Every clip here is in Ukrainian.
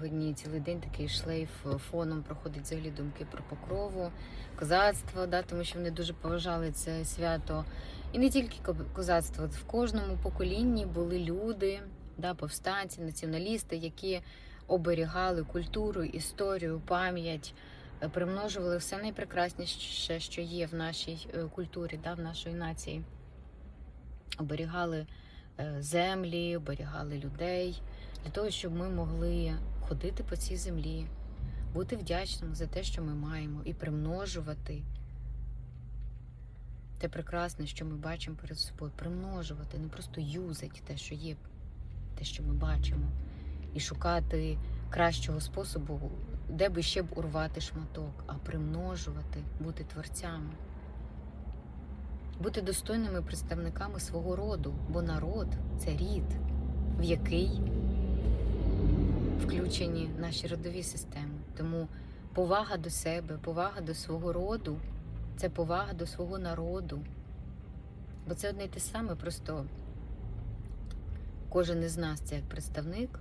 сьогодні цілий день такий шлейф е, фоном проходить взагалі думки про покрову, козацтво, да, тому що вони дуже поважали це свято. І не тільки козацтво, в кожному поколінні були люди, да, повстанці, націоналісти, які оберігали культуру, історію, пам'ять, е, примножували все найпрекрасніше, що є в нашій е, культурі, да, в нашої нації. Оберігали землі, оберігали людей для того, щоб ми могли ходити по цій землі, бути вдячними за те, що ми маємо, і примножувати те прекрасне, що ми бачимо перед собою, примножувати, не просто юзати те, що є, те, що ми бачимо, і шукати кращого способу, де би ще б урвати шматок, а примножувати, бути творцями. Бути достойними представниками свого роду, бо народ це рід, в який включені наші родові системи. Тому повага до себе, повага до свого роду це повага до свого народу. Бо це одне й те саме, просто кожен із нас це як представник,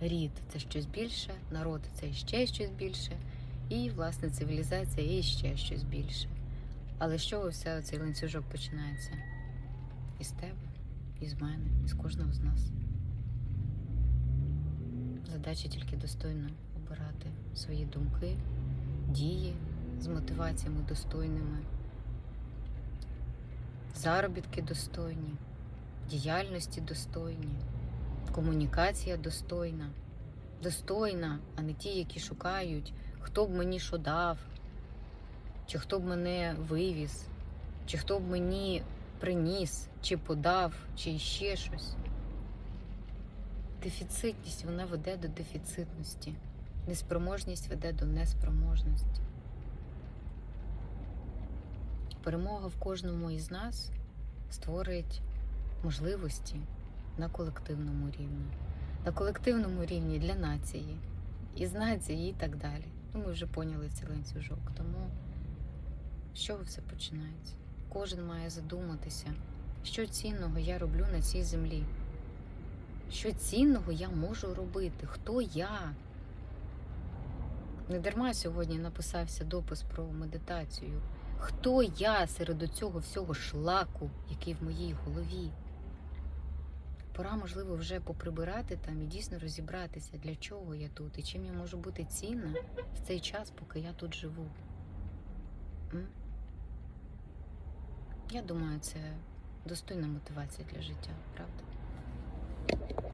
рід це щось більше, народ це ще щось більше, і, власне, цивілізація і ще щось більше. Але чого все цей ланцюжок починається? Із тебе, із мене, із кожного з нас. Задача тільки достойно обирати свої думки, дії з мотиваціями достойними, заробітки достойні, діяльності достойні, комунікація достойна, достойна, а не ті, які шукають, хто б мені що дав, чи хто б мене вивіз, чи хто б мені приніс, чи подав, чи ще щось. Дефіцитність вона веде до дефіцитності. Неспроможність веде до неспроможності. Перемога в кожному із нас створить можливості на колективному рівні. На колективному рівні для нації, із нації і так далі. Ну, ми вже поняли цей ланцюжок. Тому з чого все починається? Кожен має задуматися, що цінного я роблю на цій землі. Що цінного я можу робити? Хто я? Не дарма сьогодні написався допис про медитацію. Хто я серед цього всього шлаку, який в моїй голові? Пора, можливо, вже поприбирати там і дійсно розібратися, для чого я тут і чим я можу бути цінна в цей час, поки я тут живу. М? Я думаю, це достойна мотивація для життя, правда?